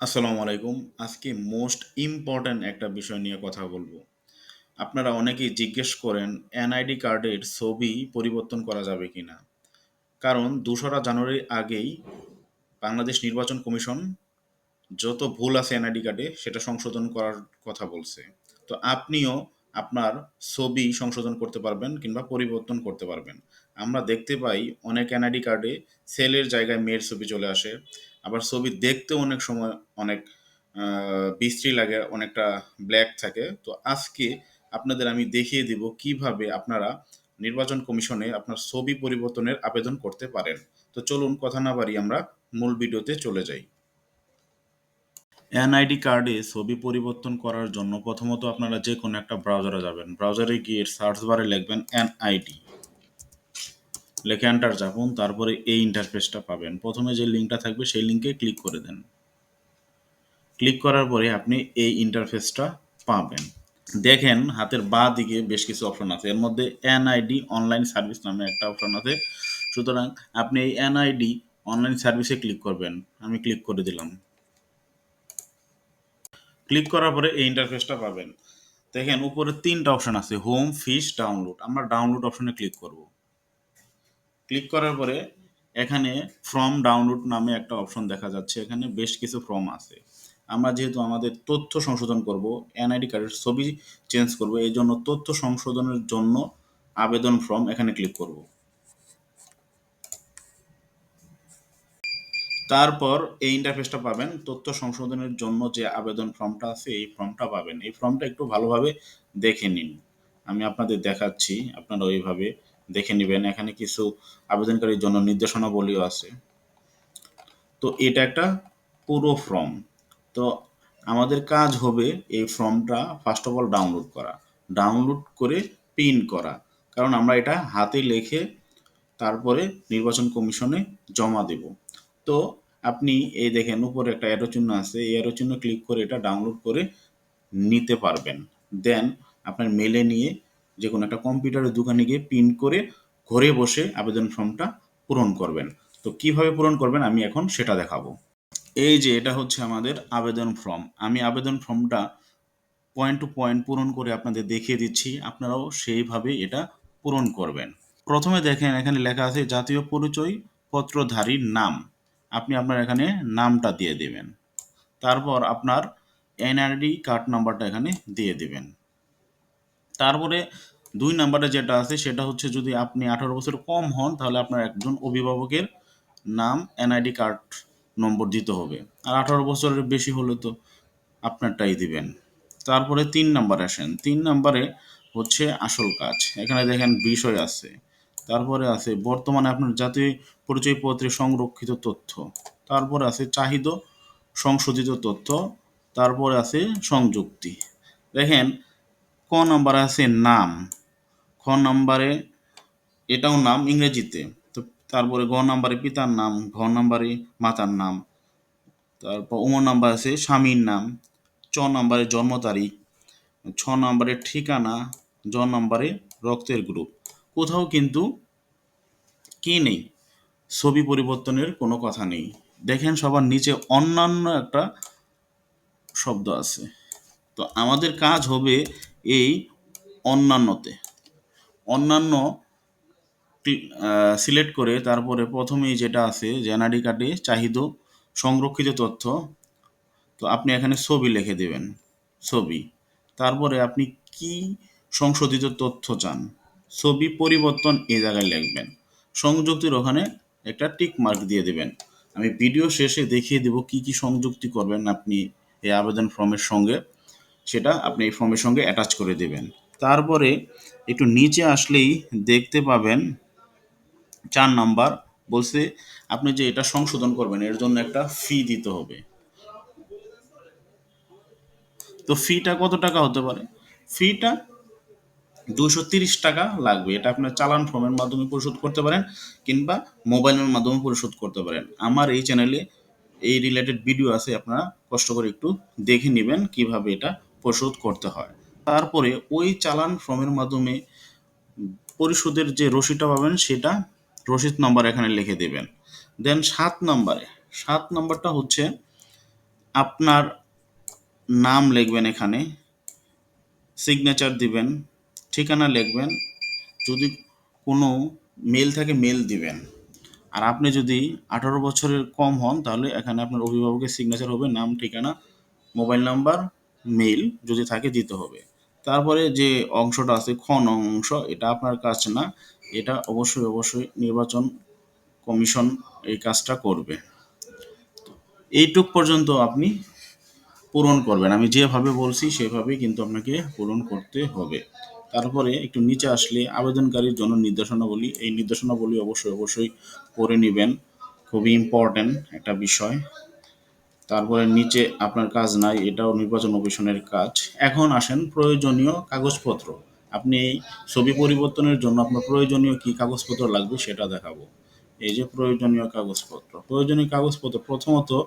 আসসালামু আলাইকুম। আজকে মোস্ট ইম্পর্ট্যান্ট একটা বিষয় নিয়ে কথা বলব। আপনারা অনেকেই জিজ্ঞেস করেন, এনআইডি কার্ডের ছবি পরিবর্তন করা যাবে কি না কারণ দোসরা জানুয়ারির আগেই বাংলাদেশ নির্বাচন কমিশন যত ভুল আছে এনআইডি কার্ডে, সেটা সংশোধন করার কথা বলছে। তো আপনিও আপনার ছবি সংশোধন করতে পারবেন কিংবা পরিবর্তন করতে পারবেন। আমরা দেখতে পাই অনেক এনআইডি কার্ডে ছেলের জায়গায় মেয়ের ছবি চলে আসে। আবার ছবি দেখতেও অনেক সময় অনেক বিশ্রী লাগে, অনেকটা ব্ল্যাক থাকে। তো আজকে আপনাদের আমি দেখিয়ে দিব কীভাবে আপনারা নির্বাচন কমিশনে আপনার ছবি পরিবর্তনের আবেদন করতে পারেন। তো চলুন কথা না বাড়ি আমরা মূল ভিডিওতে চলে যাই। এনআইডি কার্ডে ছবি পরিবর্তন করার জন্য প্রথমত আপনারা যে কোনো একটা ব্রাউজারে যাবেন। ব্রাউজারে গিয়ে সার্চ বারে লিখবেন এনআইডি। লেখে এন্টার চাপুন, তারপরে এই ইন্টারফেসটা পাবেন। প্রথমে যে লিঙ্কটা থাকবে সেই লিঙ্কে ক্লিক করে দেন। ক্লিক করার পরে আপনি এই ইন্টারফেসটা পাবেন। দেখেন হাতের বাঁ দিকে বেশ কিছু অপশন আছে। এর মধ্যে এনআইডি অনলাইন সার্ভিস নামে একটা অপশন আছে। সুতরাং আপনি এই এনআইডি অনলাইন সার্ভিসে ক্লিক করবেন। আমি ক্লিক করে দিলাম। ক্লিক করার পরে এই ইন্টারফেসটা পাবেন। দেখেন উপরে তিনটা অপশন আছে হোম ফিস ডাউনলোড আমরা ডাউনলোড অপশনে ক্লিক করব। ক্লিক করার পরে এখানে ফর্ম ডাউনলোড নামে একটা অপশন দেখা যাচ্ছে। এখানে বেশ কিছু ফর্ম আছে। আমরা যেহেতু আমাদের তথ্য সংশোধন করব এনআইডি কার্ডের ছবি চেঞ্জ করব, এই জন্য তথ্য সংশোধনের জন্য আবেদন ফর্ম এখানে ক্লিক করব। তারপর এই ইন্টারফেসটা পাবেন। তথ্য সংশোধনের জন্য যে আবেদন ফর্মটা আছে, এই ফর্মটা পাবেন। এই ফর্মটা একটু ভালোভাবে দেখে নিন। আমি আপনাদের দেখাচ্ছি, আপনারা ওইভাবে দেখে নেবেন। এখানে কিছু আবেদনকারীর জন্য নির্দেশনাবলীও আছে। তো এটা একটা পুরো ফর্ম। তো আমাদের কাজ হবে এই ফর্মটা ফার্স্ট অফ অল ডাউনলোড করা। ডাউনলোড করে প্রিন্ট করা। কারণ আমরা এটা হাতে লিখে তারপরে নির্বাচন কমিশনে জমা দেব। তো আপনি এই দেখেন উপরে একটা অ্যারো চিহ্ন আছে। এই অ্যারো চিহ্ন ক্লিক করে এটা ডাউনলোড করে নিতে পারবেন। দেন আপনার মেলে নিয়ে যে কোনো একটা কম্পিউটারের দোকানে গিয়ে প্রিন্ট করে ঘরে বসে আবেদন ফর্মটা পূরণ করবেন। তো কীভাবে পূরণ করবেন আমি এখন সেটা দেখাবো। এই যে এটা হচ্ছে আমাদের আবেদন ফর্ম। আমি আবেদন ফর্মটা পয়েন্ট টু পয়েন্ট পূরণ করে আপনাদের দেখিয়ে দিচ্ছি। আপনারাও সেইভাবে এটা পূরণ করবেন। প্রথমে দেখেন এখানে লেখা আছে জাতীয় পরিচয় পত্রধারীর নাম। আপনি আপনার এখানে নামটা দিয়ে দেবেন। তারপর আপনার এনআরডি কার্ড নাম্বারটা এখানে দিয়ে দেবেন। তারপরে দুই নাম্বারে যেটা আছে, সেটা হচ্ছে যদি আপনি আঠারো বছর কম হন, তাহলে আপনার একজন অভিভাবকের নাম এনআইডি কার্ড নম্বর দিতে হবে। আর আঠারো বছরের বেশি হলে তো আপনারটাই দিবেন। তারপরে তিন নাম্বার আসেন। তিন নাম্বারে হচ্ছে আসল কাজ। এখানে দেখেন বিষয় আছে। তারপরে আছে, বর্তমানে আপনার জাতীয় পরিচয়পত্রে সংরক্ষিত তথ্য। তারপরে আছে চাহিদা সংশোধিত তথ্য। তারপরে আছে সংযুক্তি। দেখেন ক নাম্বারে আছে নাম। খ নাম্বারে এটাও নাম ইংরেজিতে। তো তারপরে গ নাম্বারে পিতার নাম, ঘ নাম্বারে মাতার নাম, তারপর উম নাম্বার আছে স্বামীর নাম, চ নাম্বারে জন্ম তারিখ, ছ নাম্বারে ঠিকানা, জ নাম্বারে রক্তের গ্রুপ। কোথাও কিন্তু কি নেই, ছবি পরিবর্তনের কোনো কথা নেই। দেখেন সবার নিচে অন্যান্য একটা শব্দ আছে। তো আমাদের কাজ হবে এই অন্যান্যতে। অন্যান্য সিলেক্ট করে তারপরে প্রথমেই যেটা আছে এনআইডি কার্ডে চাহিদা সংরক্ষিত তথ্য। তো আপনি এখানে ছবি লিখে দেবেন, ছবি। তারপরে আপনি কি সংশোধিত তথ্য চান, ছবি পরিবর্তন এই জায়গায় লিখবেন। সংযুক্তির ওখানে একটা টিক মার্ক দিয়ে দেবেন। আমি ভিডিও শেষে দেখিয়ে দেব কি কি সংযুক্তি করবেন আপনি এই আবেদন ফর্মের সঙ্গে। সেটা আপনি এই ফর্মের সঙ্গে অ্যাটাচ করে দেবেন। তারপরে একটু নিচে আসলেই দেখতে পাবেন চার নাম্বার বলছে, আপনি যে এটা সংশোধন করবেন, এর জন্য একটা ফি দিতে হবে। তো ফিটা কত টাকা হতে পারে? ফিটা দুশো তিরিশ টাকা লাগবে। এটা আপনার চালান ফর্মের মাধ্যমে পরিশোধ করতে পারেন কিংবা মোবাইলের মাধ্যমে পরিশোধ করতে পারেন। আমার এই চ্যানেলে এই রিলেটেড ভিডিও আছে, আপনারা কষ্ট করে একটু দেখে নেবেন কীভাবে এটা পরিশোধ করতে হয়। তারপরে ওই চালান ফর্মের মাধ্যমে পরিশোধের যে রসিদটা পাবেন সেটা রসিদ নাম্বার এখানে লিখে দেবেন। দেন সাত নাম্বারে, সাত নাম্বারটা হচ্ছে আপনার নাম লিখবেন এখানে সিগনেচার দিবেন, ঠিকানা লিখবেন, যদি কোনো মেল থাকে মেল দিবেন। আর আপনি যদি আঠারো বছরের কম হন তাহলে এখানে আপনার অভিভাবকের সিগনেচার হবে, নাম, ঠিকানা মোবাইল নাম্বার মেইল যদি থাকে দিতে হবে। তারপরে যে অংশটা আছে খ অংশ, এটা আপনার কাজ না। এটা অবশ্যই অবশ্যই নির্বাচন কমিশন এই কাজটা করবে। এইটুক পর্যন্ত আপনি পূরণ করবেন। আমি যেভাবে বলছি সেভাবেই কিন্তু আপনাকে পূরণ করতে হবে। তারপরে একটু নিচে আসলে আবেদনকারীর জন্য নির্দেশনাবলী, এই নির্দেশনাবলী অবশ্যই অবশ্যই পড়ে নেবেন। খুবই ইম্পর্ট্যান্ট একটা বিষয়। তারপরে নিচে আপনার কাজ নাই, এটাও নির্বাচন কমিশনের কাজ। এখন আসেন প্রয়োজনীয় কাগজপত্র। আপনি ছবি পরিবর্তনের জন্য আপনার প্রয়োজনীয় কি কাগজপত্র লাগবে সেটা দেখাবো। এই যে প্রয়োজনীয় কাগজপত্র। প্রয়োজনীয় কাগজপত্র, প্রথমত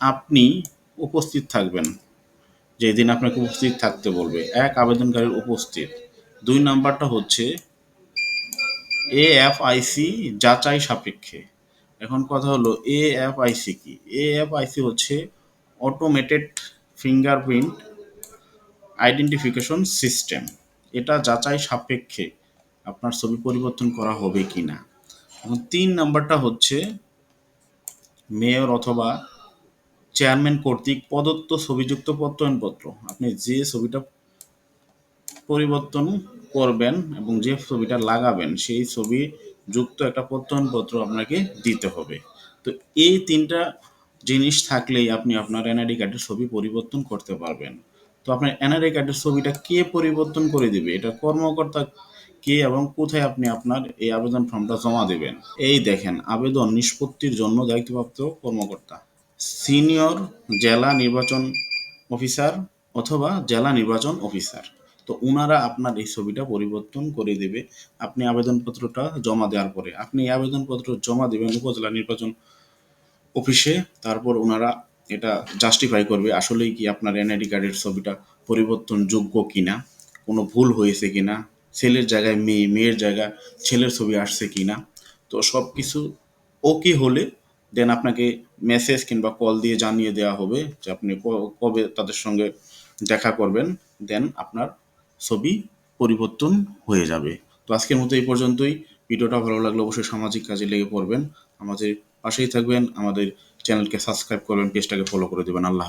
আপনি উপস্থিত থাকবেন। যেদিন আপনাকে উপস্থিত থাকতে বলবে, এক আবেদনকারীর উপস্থিত। দুই নাম্বারটা হচ্ছে এ এফ আইসি যাচাই সাপেক্ষে। এখন কথা হলো এ এফ আইসি কি? এ এফ আইসি হচ্ছে অটোমেটেড ফিঙ্গারপ্রিন্ট আইডেন্টিফিকেশন সিস্টেম এটা যাচাই সাপেক্ষে আপনার ছবি পরিবর্তন করা হবে কি না এবং তিন নাম্বারটা হচ্ছে মেয়র অথবা চেয়ারম্যান কর্তৃক প্রদত্ত ছবিযুক্ত প্রত্যয়নপত্র। আপনি যে ছবিটা পরিবর্তন করবেন এবং যে ছবিটা লাগাবেন, সেই ছবি যুক্ত একটা প্রত্যয়নপত্র আপনাকে দিতে হবে। তো এই তিনটা জিনিস থাকলেই আপনি আপনার এনআইডি কার্ডের ছবি পরিবর্তন করতে পারবেন। তো আপনার এনআইডি কার্ডের ছবিটা কে পরিবর্তন করে দিবে? এটা কর্মকর্তা কে এবং কোথায় আপনি আপনার এই আবেদন ফর্মটা জমা দেবেন? এই দেখেন, আবেদন নিষ্পত্তির জন্য দায়িত্বপ্রাপ্ত কর্মকর্তা, সিনিয়র জেলা নির্বাচন অফিসার অথবা জেলা নির্বাচন অফিসার। তো ওনারা আপনার এই ছবিটা পরিবর্তন করে দেবে। আপনি আবেদনপত্রটা জমা দেওয়ার পরে, আপনি আবেদনপত্র জমা দেবেন উপজেলা নির্বাচন অফিসে, তারপর ওনারা এটা জাস্টিফাই করবে, আসলেই কি আপনার এনআইডি কার্ডের ছবিটা পরিবর্তনযোগ্য কিনা, কোনো ভুল হয়েছে কিনা, ছেলের জায়গায় মেয়ে, মেয়ের জায়গায় ছেলের ছবি আসছে কিনা, তো সব কিছু ওকে হলে দেন আপনাকে মেসেজ কিংবা কল দিয়ে জানিয়ে দেওয়া হবে যে আপনি কবে তাদের সঙ্গে দেখা করবেন দেন আপনার ছবি পরিবর্তন হয়ে যাবে। তো আজকের মতো এই পর্যন্তই। ভিডিওটা ভালো লাগলে অবশ্যই সামাজিক কাজে লেগে পড়বেন। আমাদের পাশেই থাকবেন। আমাদের চ্যানেলকে সাবস্ক্রাইব করবেন, পেজটাকে ফলো করে দেবেন। আল্লাহ।